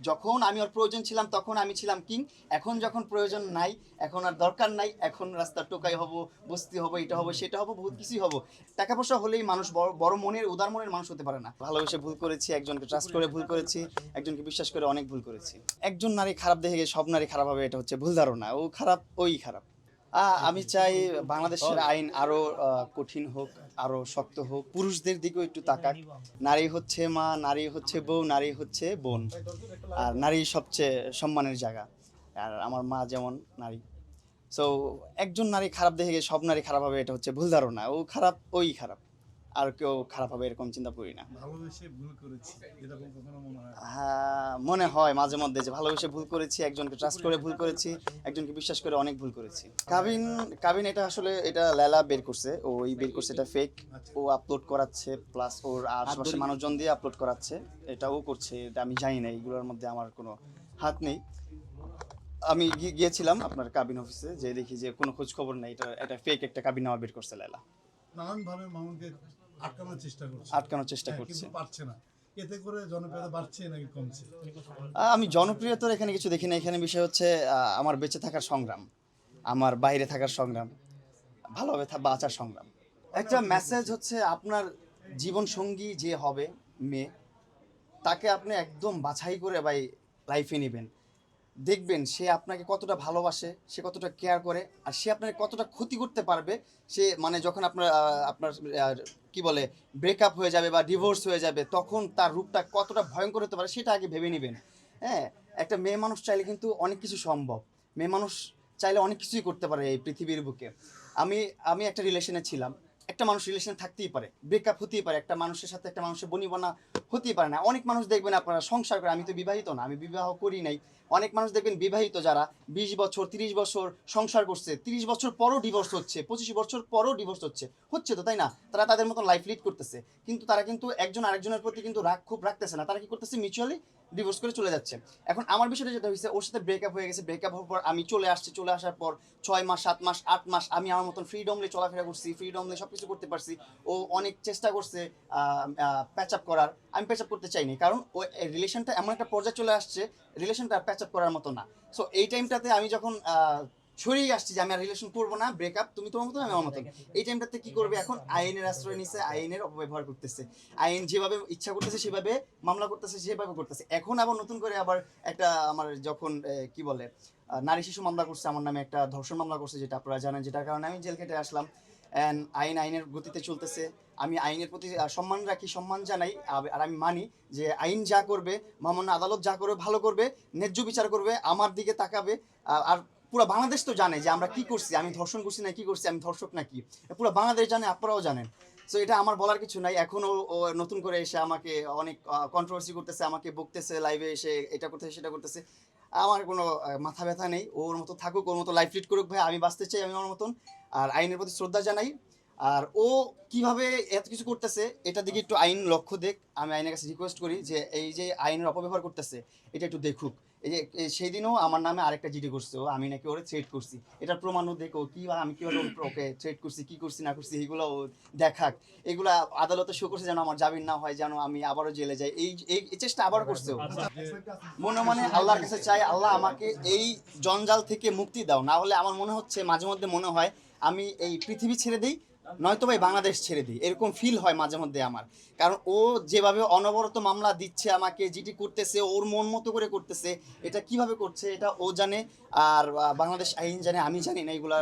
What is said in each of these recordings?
যখন আমি ওর প্রয়োজন ছিলাম, তখন আমি ছিলাম কিং। এখন যখন প্রয়োজন নাই, এখন আর দরকার নাই, এখন রাস্তার টোকাই হব, বস্তি হব, এটা হব, সেটা হব, বহুত কিছুই হব। টাকা পয়সা হলেই মানুষ বড় বড় মনের, উদার মনের মানুষ হতে পারে না। ভালোবেসে ভুল করেছি, একজনকে ট্রাস্ট করে ভুল করেছি, একজনকে বিশ্বাস করে অনেক ভুল করেছি। একজন নারী খারাপ দেখে সব নারী খারাপ হবে, এটা হচ্ছে ভুল ধারণা। ও খারাপ, ওই খারাপ। আমি চাই বাংলাদেশের আইন আরও কঠিন হোক, আরও শক্ত হোক। পুরুষদের দিকেও একটু তাকাক। নারী হচ্ছে মা, নারী হচ্ছে বউ, নারী হচ্ছে বোন। আর নারী সবচেয়ে সম্মানের জায়গা। আর আমার মা যেমন নারী। সো একজন নারী খারাপ দেখে সব নারী খারাপ হবে, এটা হচ্ছে ভুল ধারণা। ও খারাপ, ওই খারাপ। আর কেউ খারাপ হবে এরকম চিন্তা করি না। ভালোবেসে ভুল করেছি এরকম কখনো মনে হয় হ্যাঁ মনে হয় মাঝে মধ্যে যে ভালোবেসে ভুল করেছি একজনকে ট্রাস্ট করে ভুল করেছি একজনকে বিশ্বাস করে অনেক ভুল করেছি। কাবিন কাবিন এটা আসলে এটা লেলা বের করছে ও এই বের করছে এটা ফেক ও আপলোড করাচ্ছে প্লাস ওর আশেপাশে মানুষজন দিয়ে আপলোড করাচ্ছে এটা ও করছে এটা আমি জানি না এইগুলোর মধ্যে আমার কোনো হাত নেই। আমি গিয়েছিলাম আপনার কাবিন অফিসে যে দেখি যে কোনো খোঁজ খবর নেই এটা এটা ফেক একটা কাবিন আমার বের করছে লেলা। নানান ভাবে মামুনকে আটকানোর চেষ্টা করছে। আটকানোর চেষ্টা হ্যাঁ, করছে পারছে না। এতে করে জনপ্রিয়তা বাড়ছে নাকি কমছে? আমি জনপ্রিয়তার এখানে কিছু দেখি না। এখানে বিষয় হচ্ছে আমার বেঁচে থাকার সংগ্রাম আমার বাইরে থাকার সংগ্রাম ভালোভাবে বাঁচার সংগ্রাম। একটা মেসেজ হচ্ছে আপনার জীবন সঙ্গী যে হবে মেয়ে তাকে আপনি একদম বাছাই করে ভাই লাইফে নেবেন। দেখবেন সে আপনাকে কতটা ভালোবাসে, সে কতটা কেয়ার করে, আর সে আপনাকে কতটা ক্ষতি করতে পারবে, সে মানে যখন আপনার আপনার কি বলে ব্রেকআপ হয়ে যাবে বা ডিভোর্স হয়ে যাবে, তখন তার রূপটা কতটা ভয়ঙ্কর হতে পারে সেটা আগে ভেবে নেবেন। হ্যাঁ একটা মেয়ে মানুষ চাইলে কিন্তু অনেক কিছু সম্ভব। মেয়ে মানুষ চাইলে অনেক কিছুই করতে পারে এই পৃথিবীর বুকে। আমি আমি একটা রিলেশনে ছিলাম। একটা মানুষ রিলেশন থাকতেই পারে ব্রেকআপ হতেই পারে, একটা মানুষের সাথে একটা মানুষের বনিবনা হতেই পারে না। অনেক মানুষ দেখবেন আপনারা সংসার করে, আমি তো বিবাহিত না, আমি বিবাহ করি নাই। অনেক মানুষ দেখবেন বিবাহিত যারা বিশ বছর, তিরিশ বছর সংসার করছে, তিরিশ বছর পরও ডিভোর্স হচ্ছে, পঁচিশ বছর পরও ডিভোর্স হচ্ছে। হচ্ছে তো, তাই না? তারা তাদের মতন লাইফ লিড করতেছে। কিন্তু তারা কিন্তু একজন আরেকজনের প্রতি কিন্তু রাগ খুব রাখতেছে না। তারা কি করতেছে? মিউচুয়ালি ডিভোর্স করে চলে যাচ্ছে। এখন আমার বিষয়টা যেটা হয়েছে, ওর সাথে ব্রেকআপ হয়ে গেছে। ব্রেকআপ হওয়ার পর আমি চলে আসছি, চলে আসার পর ছয় মাস, সাত মাস, আট মাস আমি আমার মতন ফ্রিডমলি চলাফেরা করছি ফ্রিডমলি সব কিছু করতে পারছি। ও অনেক চেষ্টা করছে প্যাচ আপ করার। আমি প্যাচ আপ করতে চাইনি, কারণ ও রিলেশনটা এমন একটা পর্যায়ে চলে আসছে রিলেশনটা প্যাচ আপ করার মতো না। সো এই টাইমটাতে আমি যখন সরিয়ে আসছি যে আমি আর রিলেশন করব না ব্রেকআপ তুমি তোমার মতন, আমি আমার মতন। এই টাইমটাতে কি করবে? এখন আইনের আশ্রয় নিচ্ছে আইনের অপব্যবহার করতেছে। আইন যেভাবে ইচ্ছা করতেছে, সেভাবে মামলা করতেছে, সেভাবে করতেছে। এখন আবার নতুন করে আবার একটা আমার যখন কি বলে নারী শিশু মামলা করছে, আমার নামে একটা ধর্ষণ মামলা করছে, যেটা আপনারা জানেন, যেটার কারণে আমি জেল খেটে আসলাম। অ্যান্ড আইন আইনের গতিতে চলতেছে। আমি আইনের প্রতি সম্মান রাখি, সম্মান জানাই আর আমি মানি যে আইন যা করবে মহামান্য আদালত যা করবে, ভালো করবে, ন্যায্য বিচার করবে, আমার দিকে তাকাবে আর পুরো বাংলাদেশ তো জানে যে আমরা কি করছি, আমি ধর্ষণ করছি না, কি করছি, আমি ধর্ষক না কি? পুরো বাংলাদেশ জানে, আপনারাও জানেন। সো এটা আমার বলার কিছু নাই। এখনও নতুন করে এসে আমাকে অনেক কন্ট্রোভার্সি করতেছে, আমাকে বকতেছে লাইভে এসে এটা করতেছে, সেটা করতেছে। আমার কোনো মাথা ব্যথা নেই। ওর মতো থাকুক, ওর মতো লাইফ লিড করুক ভাই, আমি বাঁচতে চাই, আমি ওর মতন। আর আইনের প্রতি শ্রদ্ধা জানাই। আর ও কীভাবে এত কিছু করতেছে এটা দিকে একটু আইন লক্ষ্য দেখ। আমি আইনের কাছে রিকোয়েস্ট করি যে এই যে আইনের অপব্যবহার করতেছে এটা একটু দেখুক। এই যে সেই দিনও আমার নামে আরেকটা জিডি করছে ও আমি নাকি ওরে থ্রেট করছি। এটার প্রমাণও দেখো কি আমি কীভাবে ওকে থ্রেট করছি কি করছি না করছি এগুলো ও দেখাক। এগুলা আদালতে শো করছে যেন আমার জামিন না হয় যেন আমি আবারও জেলে যাই। এই এই এই চেষ্টা আবার করছে ও। মনে মনে আল্লাহর কাছে চাই আল্লাহ আমাকে এই জঞ্জাল থেকে মুক্তি দাও। না হলে আমার মনে হচ্ছে মাঝে মধ্যে মনে হয় আমি এই পৃথিবী ছেড়ে দিই নয়তো ভাই বাংলাদেশ ছেড়ে দিই। এরকম ফিল হয় মাঝে মধ্যে আমার। কারণ ও যেভাবে অনবরত মামলা দিচ্ছে আমাকে, জিটি করতেছে, ওর মন মতো করে করতেছে, এটা কীভাবে করছে এটা ও জানে, আর বাংলাদেশ আইন জানে, আমি জানি না এগুলা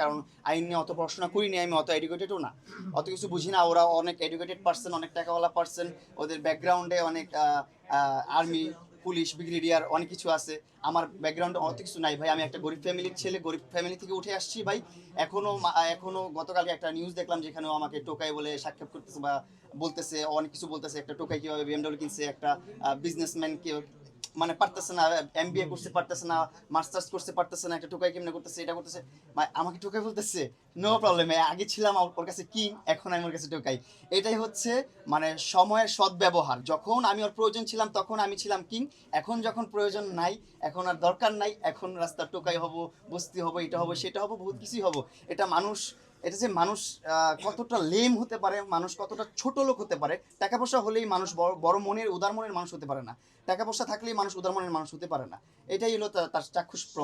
কারণ আইন নিয়ে অত পড়াশোনা করিনি আমি, অত এডুকেটেডও না। অত কিছু বুঝি না, ওরা অনেক এডুকেটেড পার্সন অনেক টাকাওয়ালা পার্সন ওদের ব্যাকগ্রাউন্ডে অনেক আর্মি পুলিশ, ব্রিগেডিয়ার, অনেক কিছু আছে। আমার ব্যাকগ্রাউন্ড অত কিছু নাই ভাই। আমি একটা গরিব ফ্যামিলির ছেলে, গরিব ফ্যামিলি থেকে উঠে আসছি ভাই। এখনও এখনও গতকালকে একটা নিউজ দেখলাম যেখানে আমাকে টোকাই বলে সাক্ষাৎ করতেছে বা বলতেছে, অনেক কিছু বলতেছে। একটা টোকাই কীভাবে বিএমডব্লিউ কিনছে, একটা বিজনেসম্যান মানে পারতেছে না এমবিএ করতে পারতেছে না মাস্টার্স করতে পারতেছে না একটা টোকাই কেমনে করতেছে এটা করতেছে। আমাকে টোকাই বলতেছে নো প্রবলেম আগে ছিলাম ওর- কাছে কিং এখন আমি ওর কাছে টোকাই এটাই হচ্ছে মানে সময়ের সদ্ব্যবহার। যখন আমি ওর প্রয়োজন ছিলাম তখন আমি ছিলাম কিং এখন যখন প্রয়োজন নাই এখন আর দরকার নাই এখন রাস্তার টোকাই হব বস্তি হব এটা হব সেটা হব বহুত কিছুই হব। এটা মানুষ এটা যে মানুষ কতটা লেম হতে পারে, মানুষ কতটা ছোট লোক হতে পারে টাকা পয়সা হলেই মানুষ বড় বড় মনের, উদার মনের মানুষ হতে পারে না। টাকা পয়সা থাকলেই মানুষ উদার মনের মানুষ হতে পারে না। এটাই হলো তার চাক্ষুষ প্রমাণ।